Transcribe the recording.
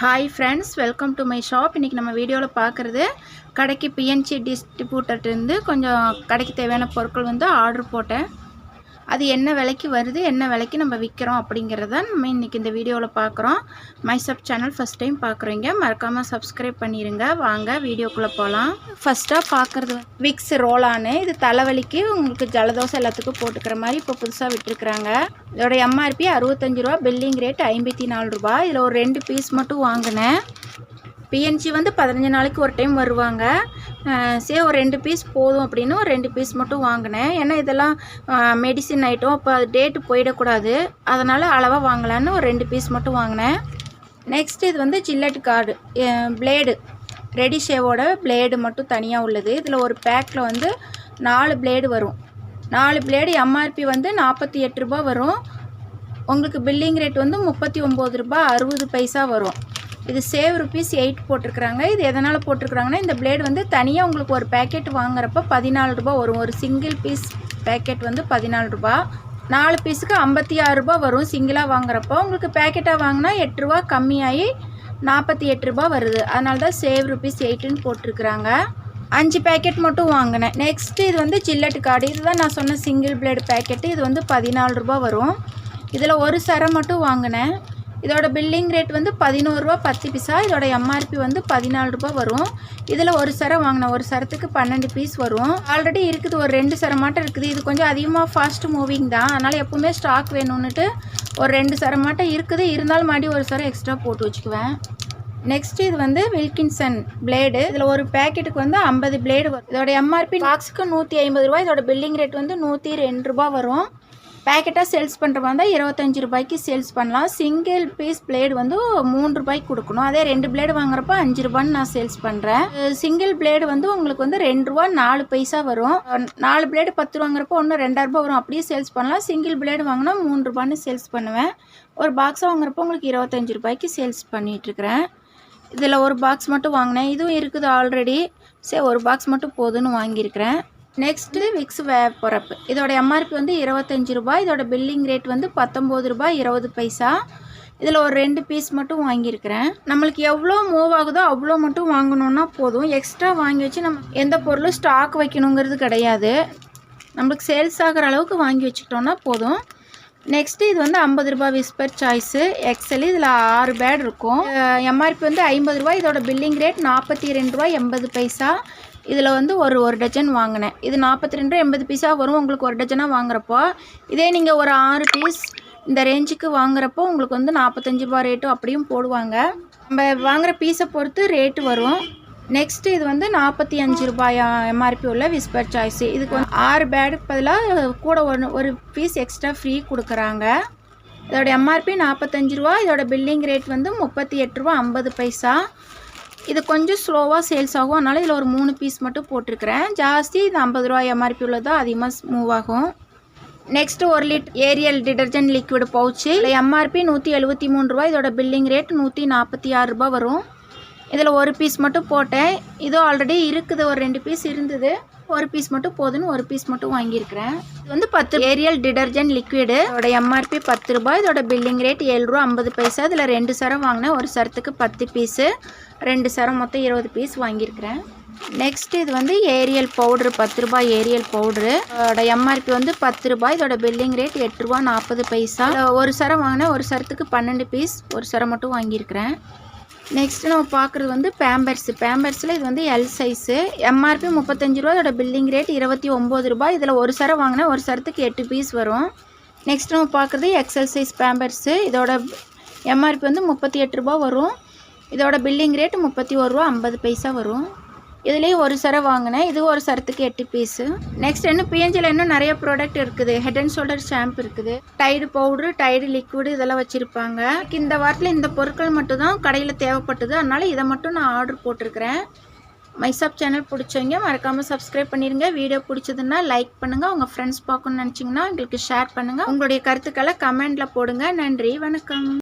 Hi friends welcome to my shop இன்றைக்கி நம்ம வீடியோவில் பார்க்குறது கடைக்கு பிஎன்சி டிஸ்ட்ரிபியூட்டர்லேருந்து கொஞ்சம் கடைக்கு தேவையான பொருட்கள் வந்து ஆர்டர் போட்டேன். அது என்ன விலைக்கு வருது என்ன விலைக்கு நம்ம விற்கிறோம் அப்படிங்கிறத நம்ம இன்றைக்கி இந்த வீடியோவில் பார்க்குறோம் மைசப் சேனல் ஃபஸ்ட் டைம் பார்க்குறீங்க மறக்காமல் சப்ஸ்கிரைப் பண்ணிடுங்க வாங்க வீடியோக்குள்ளே போகலாம் ஃபஸ்ட்டாக பார்க்குறது விக்ஸ் ரோலானு இது தலைவலிக்கு உங்களுக்கு ஜலதோஷம் எல்லாத்துக்கும் போட்டுக்கிற மாதிரி இப்போ புதுசாக விட்டுருக்குறாங்க. இதோட எம்ஆர்பி அறுபத்தஞ்சு ரூபா பில்லிங் ரேட் ஐம்பத்தி நாலு ரூபா. இதில் ஒரு ரெண்டு பீஸ் மட்டும் வாங்கினேன். பிஎன்ஜி வந்து பதினஞ்சு நாளைக்கு ஒரு டைம் வருவாங்க. சரி ஒரு ரெண்டு பீஸ் போதும் அப்படின்னு ஒரு ரெண்டு பீஸ் மட்டும் வாங்கினேன். ஏன்னா இதெல்லாம் மெடிசின் ஐட்டம் அப்போ அது டேட்டு போயிடக்கூடாது. அதனால் அளவாக வாங்கலான்னு ஒரு ரெண்டு பீஸ் மட்டும் வாங்கினேன். நெக்ஸ்ட் இது வந்து ஜில்லட் கார்டு பிளேடு ரெடி ஷேவோட பிளேடு மட்டும் தனியாக உள்ளது. இதில் ஒரு பேக்கில் வந்து நாலு பிளேடு வரும். நாலு பிளேடு எம்ஆர்பி வந்து நாற்பத்தி எட்டு ரூபா வரும். உங்களுக்கு பில்லிங் ரேட் வந்து முப்பத்தி ஒம்பது ரூபா அறுபது பைசா வரும். இது சேவ் ருபீஸ் எயிட் போட்டிருக்கிறாங்க. இது எதனால் போட்டிருக்கிறாங்கன்னா இந்த பிளேடு வந்து தனியாக உங்களுக்கு ஒரு பேக்கெட் வாங்குறப்ப பதினாலு ரூபா வரும். ஒரு சிங்கிள் பீஸ் பேக்கெட் வந்து பதினாலு ரூபா நாலு பீஸுக்கு ஐம்பத்தி ஆறு ரூபா வரும். சிங்கிளாக வாங்குறப்போ உங்களுக்கு பேக்கெட்டாக வாங்கினா எட்டு ரூபா கம்மியாகி நாற்பத்தி எட்டு ரூபா வருது. அதனால தான் சேவ் ருபீஸ் எயிட்டுன்னு போட்டிருக்கிறாங்க. அஞ்சு பேக்கெட் மட்டும் வாங்கினேன். நெக்ஸ்ட்டு இது வந்து ஜில்லட் கார்டு. இதுதான் நான் சொன்ன சிங்கிள் பிளேடு பேக்கெட்டு இது வந்து பதினாலு ரூபா வரும். இதில் ஒரு சரம் மட்டும் வாங்கினேன். இதோட பில்லிங் ரேட் வந்து பதினோருவா பத்து பீஸா இதோட எம்ஆர்பி வந்து பதினாலு ரூபா வரும். இதில் ஒரு சரம் வாங்கினேன் ஒரு சரத்துக்கு பன்னெண்டு பீஸ் வரும். ஆல்ரெடி இருக்குது ஒரு ரெண்டு சரம் மாட்டம் இருக்குது. இது கொஞ்சம் அதிகமாக ஃபாஸ்ட் மூவிங் தான். அதனால் எப்போவுமே ஸ்டாக் வேணும்னுட்டு ஒரு ரெண்டு சரம் மாட்டம் இருக்குது. இருந்தாலும் மாடி ஒரு சரம் எக்ஸ்ட்ரா போட்டு வச்சுக்குவேன். நெக்ஸ்ட் இது வந்து வில்கின்சன் பிளேடு இதில் ஒரு பேக்கெட்டுக்கு வந்து ஐம்பது பிளேடு வரும். இதோட எம்ஆர்பி பாக்ஸுக்கு நூற்றி ஐம்பது ரூபா இதோட பில்லிங் ரேட் வந்து நூற்றி ரெண்டு ரூபா வரும். பேக்கெட்டாக சேல்ஸ் பண்ணுற மாதிரி இருந்தால் இருபத்தஞ்சி ரூபாய்க்கு சேல்ஸ் பண்ணலாம். சிங்கிள் பீஸ் பிளேடு வந்து மூணு ரூபாய்க்கு கொடுக்கணும். அதே ரெண்டு பிளேடு வாங்குறப்ப அஞ்சு ரூபான்னு நான் சேல்ஸ் பண்ணுறேன் சிங்கிள் பிளேடு வந்து உங்களுக்கு வந்து ரெண்டு ரூபா நாலு பைசா வரும். நாலு பிளேடு பத்து ரூபாங்கிறப்போ ஒன்று ரெண்டாயிரரூபா வரும். அப்படியே சேல்ஸ் பண்ணலாம். சிங்கிள் பிளேடு வாங்கினா மூணு ரூபான்னு சேல்ஸ் பண்ணுவேன். ஒரு பாக்ஸாக வாங்குறப்போ உங்களுக்கு இருபத்தஞ்சி ரூபாய்க்கு சேல்ஸ் பண்ணிகிட்ருக்குறேன் இதில் ஒரு பாக்ஸ் மட்டும் வாங்கினேன். இதுவும் இருக்குது ஆல்ரெடி சரி ஒரு பாக்ஸ் மட்டும் போதுன்னு வாங்கியிருக்கிறேன். நெக்ஸ்ட்டு விக்ஸ் வேப்பரப்பு இதோட எம்ஆர்பி வந்து இருபத்தஞ்சி ரூபாய் இதோட பில்லிங் ரேட் வந்து பத்தொம்போது ரூபாய் இருபது பைசா. இதில் ஒரு ரெண்டு பீஸ் மட்டும் வாங்கியிருக்கிறேன். நம்மளுக்கு எவ்வளோ மூவ் ஆகுதோ அவ்வளோ மட்டும் வாங்கணுன்னா போதும். எக்ஸ்ட்ரா வாங்கி வச்சு நம்ம எந்த பொருளும் ஸ்டாக் வைக்கணுங்கிறது கிடையாது. நம்மளுக்கு சேல்ஸ் ஆகிற அளவுக்கு வாங்கி வச்சுக்கிட்டோன்னா போதும். நெக்ஸ்ட்டு இது வந்து ஐம்பது ரூபாய் விஸ்பர் சாய்ஸு எக்ஸல் இதில் ஆறு பேட் இருக்கும். எம்ஆர்பி வந்து ஐம்பது ரூபாய் இதோட பில்லிங் ரேட் நாற்பத்தி ரெண்டு ரூபாய் எண்பது பைசா. இதில் வந்து ஒரு ஒரு டஜன் வாங்கினேன். இது நாற்பத்தி ரெண்டு எண்பது பீஸாக வரும் உங்களுக்கு ஒரு டஜனாக வாங்குறப்போ. இதே நீங்கள் ஒரு ஆறு பீஸ் இந்த ரேஞ்சுக்கு வாங்குறப்போ உங்களுக்கு வந்து நாற்பத்தஞ்சு ரூபா ரேட்டும் அப்படியும் போடுவாங்க. நம்ம வாங்குகிற பீஸை பொறுத்து ரேட்டு வரும். நெக்ஸ்ட்டு இது வந்து நாற்பத்தி அஞ்சு ரூபாயா எம்ஆர்பி உள்ள விஸ்பர் சாய்ஸு இதுக்கு வந்து ஆறு பேடுக்கு பதிலாக கூட ஒன்று ஒரு பீஸ் எக்ஸ்ட்ரா ஃப்ரீ கொடுக்குறாங்க. இதோட எம்ஆர்பி நாற்பத்தஞ்சு ரூபா இதோட பில்லிங் ரேட் வந்து முப்பத்தி எட்டு ரூபா ஐம்பது பைசா. இது கொஞ்சம் ஸ்லோவாக சேல்ஸ் ஆகும். அதனால் இதில் ஒரு மூணு பீஸ் மட்டும் போட்டிருக்கிறேன். ஜாஸ்தி இது ஐம்பது ரூபா எம்ஆர்பி உள்ளதாக அதிகமாக மூவ் ஆகும். நெக்ஸ்ட் ஒரு lid Ariel detergent liquid pouch இல்லை எம்ஆர்பி நூற்றி எழுபத்தி மூணு ரூபா இதோட பில்லிங் ரேட் நூற்றி நாற்பத்தி ஆறு ரூபா வரும். இதில் ஒரு பீஸ் மட்டும் போட்டேன். இதோ ஆல்ரெடி இருக்குது. ஒரு ரெண்டு பீஸ் இருந்தது. ஒரு பீஸ் மட்டும் போதுன்னு ஒரு பீஸ் மட்டும் வாங்கியிருக்கிறேன். இது வந்து பத்து ஏரியல் டிடர்ஜென்ட் லிக்விடு இதோட எம்ஆர்பி பத்து ரூபாய். இதோட பில்லிங் ரேட் ஏழு ரூபா ஐம்பது பைசா. இதில் ரெண்டு சரம் வாங்கினேன். ஒரு சரத்துக்கு பத்து பீஸு ரெண்டு சரம் மொத்தம் இருபது பீஸ் வாங்கியிருக்கிறேன். நெக்ஸ்ட் இது வந்து ஏரியல் பவுட்ரு பத்து ரூபாய் ஏரியல் பவுட்ரு இதோட எம்ஆர்பி வந்து பத்து ரூபாய். இதோட பில்லிங் ரேட் எட்டு ரூபா நாற்பது பைசா. ஒரு சரம் வாங்கினேன். ஒரு சரத்துக்கு பன்னெண்டு பீஸ் ஒரு சரம் மட்டும் வாங்கியிருக்கிறேன். நெக்ஸ்ட் நம்ம பார்க்குறது வந்து பேம்பர்ஸ் பேம்பர்ஸில் இது வந்து எல் சைஸு எம்ஆர்பி முப்பத்தஞ்சு ரூபா இதோட பில்லிங் ரேட் இருபத்தி ஒம்பது ரூபாய். இதில் ஒரு சரம் வாங்கினா ஒரு சரத்துக்கு எட்டு பீஸ் வரும். நெக்ஸ்ட் நம்ம பார்க்குறது எக்ஸல் சைஸ் பேம்பர்ஸு இதோட எம்ஆர்பி வந்து முப்பத்தி எட்டு ரூபா வரும். இதோட பில்லிங் ரேட் முப்பத்தி ஒரு ரூபா ஐம்பது பைசா வரும். இதுலேயும் ஒரு சரம் வாங்கினேன். இது ஒரு சரத்துக்கு எட்டு பீஸு நெக்ஸ்ட் இன்னும் பிஎன்ஜியில் இன்னும் நிறைய ப்ராடக்ட் இருக்குது. ஹெட் அண்ட் ஷோல்டர் ஷாம்பு இருக்குது. டைடு பவுட்ரு டைடு லிக்விடு இதெல்லாம் வச்சுருப்பாங்க. இந்த வாரத்தில் இந்த பொருட்கள் மட்டும் தான் கடையில் தேவைப்பட்டது. அதனால் இதை மட்டும் நான் ஆர்டர் போட்டிருக்கிறேன். மைசாப் சேனல் பிடிச்சவங்க மறக்காமல் சப்ஸ்கிரைப் பண்ணிடுங்க வீடியோ பிடிச்சதுன்னா லைக் பண்ணுங்கள் உங்கள் ஃப்ரெண்ட்ஸ் பார்க்கணும்னு நினச்சிங்கன்னா எங்களுக்கு ஷேர் பண்ணுங்கள் உங்களுடைய கருத்துக்களை கமெண்டில் போடுங்க. நன்றி வணக்கம்.